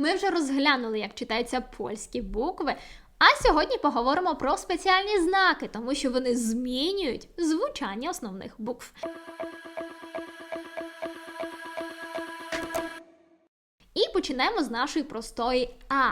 Ми вже розглянули, як читаються польські букви. А сьогодні поговоримо про спеціальні знаки, тому що вони змінюють звучання основних букв. І починаємо з нашої простої А.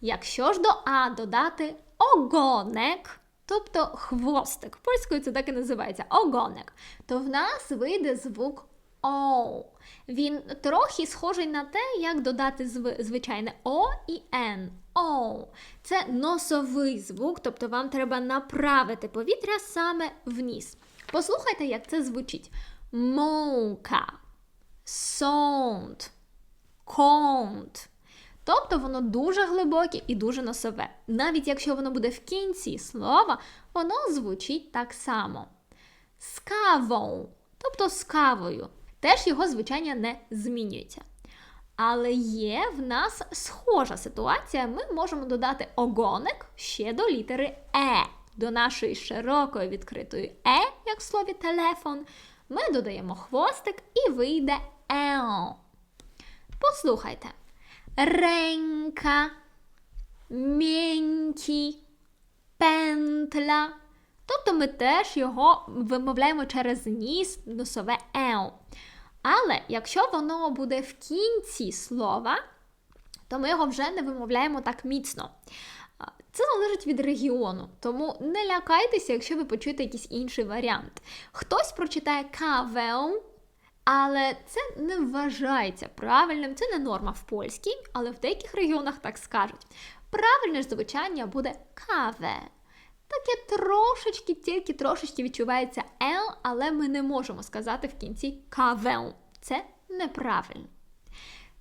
Якщо ж до А додати огонек, тобто хвостик, польською це так і називається огонек, то в нас вийде звук О. Він трохи схожий на те, як додати зв- звичайне О і Н. О. Це носовий звук, тобто вам треба направити повітря саме вниз. Послухайте, як це звучить: Мока, сонд, конт. Тобто воно дуже глибоке і дуже носове. Навіть якщо воно буде в кінці слова, воно звучить так само. З кавою, тобто з кавою. Теж його звучання не змінюється. Але є в нас схожа ситуація. Ми можемо додати огоник ще до літери Е. До нашої широкої відкритої Е, як в слові телефон, ми додаємо хвостик і вийде Ео. Послухайте. Ренка, м'єнкі, пентля. Тобто ми теж його вимовляємо через ніс носове ео. Але якщо воно буде в кінці слова, то ми його вже не вимовляємо так міцно. Це залежить від регіону, тому не лякайтеся, якщо ви почуєте якийсь інший варіант. Хтось прочитає кавеу, але це не вважається правильним, це не норма в польській, але в деяких регіонах так скажуть. Правильне ж звучання буде каве. Таке трошечки, тільки трошечки відчувається L, але ми не можемо сказати в кінці кавел. Це неправильно.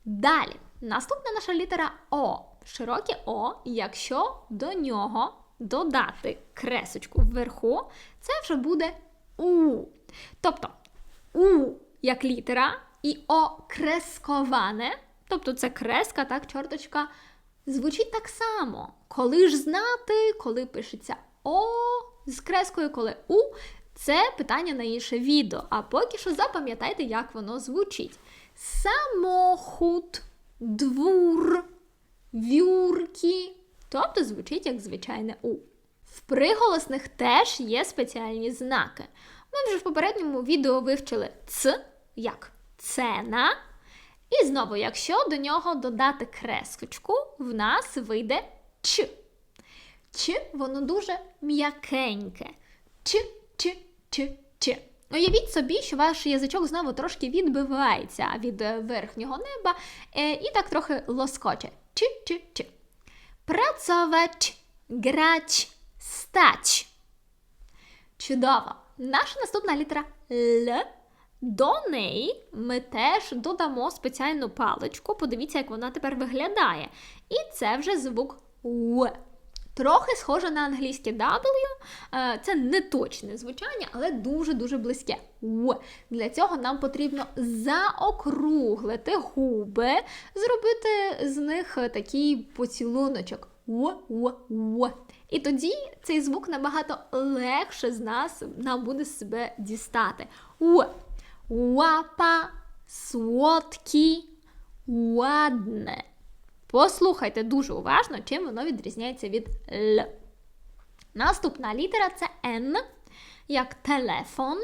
Далі, наступна наша літера О. Широке О, якщо до нього додати кресочку вверху, це вже буде У. Тобто У як літера і О кресковане, тобто це креска, так, чорточка, звучить так само. Коли ж знати, коли пишеться О з крескою, коли У, це питання на інше відео. А поки що запам'ятайте, як воно звучить. Самохут, двур, вюрки. Тобто звучить як звичайне У. В приголосних теж є спеціальні знаки. Ми вже в попередньому відео вивчили ц як цена. І знову, якщо до нього додати крескочку, в нас вийде ч. Ч, воно дуже м'якеньке. Ч, ч, ч, ч. Уявіть собі, що ваш язичок знову трошки відбивається від е, верхнього неба е, і так трохи лоскоче. Ч, ч, ч. Pracować, grać, stać. Чудово! Наша наступна літера Л. До неї ми теж додамо спеціальну паличку. Подивіться, як вона тепер виглядає. І це вже звук В. Трохи схоже на англійське W. Е, Це не точне звучання, але дуже-дуже близьке. В. Для цього нам потрібно заокруглити губи, зробити з них такий поцілуночок. В. І тоді цей звук набагато легше з нас нам буде себе дістати. В. Łapa, słodki, ładne. Послухайте дуже уважно, чим воно відрізняється від Л. Наступна літера це Н, як телефон.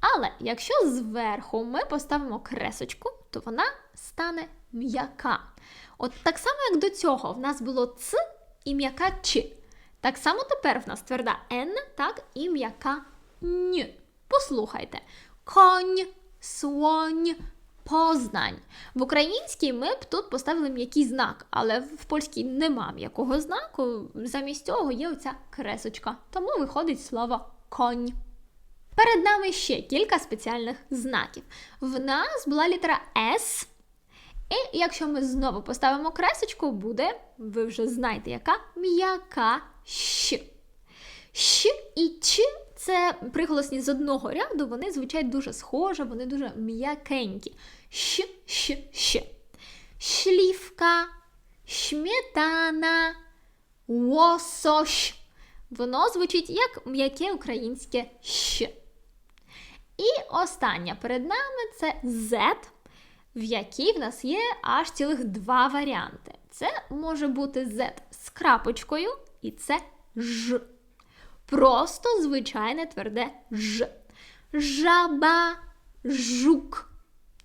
Але якщо зверху ми поставимо кресочку, то вона стане м'яка. От так само, як до цього, в нас було Ц і м'яка Ч. Так само тепер в нас тверда Н, так, і м'яка Н. Послухайте. Конь, слонь, Познань. В українській ми б тут поставили м'який знак, але в польській нема м'якого знаку. Замість цього є оця кресочка. Тому виходить слово конь. Перед нами ще кілька спеціальних знаків. В нас була літера С. І якщо ми знову поставимо кресочку, буде, ви вже знаєте, яка м'яка щ. Щ і Ч це приголосні з одного ряду, вони звучать дуже схоже, вони дуже м'якенькі. Щ, щ, щ. Шлівка, шметана, лосось. Воно звучить як м'яке українське щ. І остання перед нами це Z. в якій в нас є аж цілих два варіанти. Це може бути Z з крапочкою, і це Ж. Просто звичайне тверде Ж. Жаба, жук.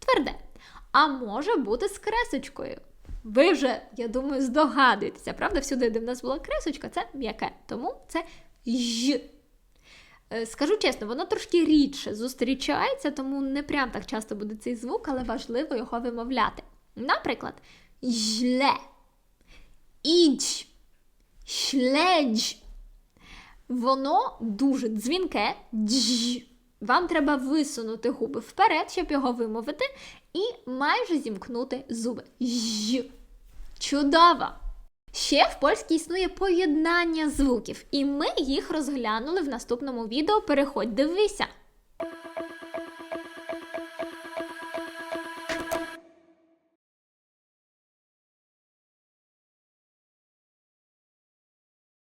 Тверде. А може бути з кресочкою. Ви вже, я думаю, здогадуєтеся, правда? Всюди, де в нас була кресочка, це м'яке. Тому це Ж. Е, Скажу чесно, воно трошки рідше зустрічається, тому не прям так часто буде цей звук, але важливо його вимовляти. Наприклад, жле, іч, шледж. Воно дуже дзвінке дж. Вам треба висунути губи вперед, щоб його вимовити, і майже зімкнути зуби. Ж. Чудово! Ще в польській існує поєднання звуків, і ми їх розглянули в наступному відео. Переходь, дивися.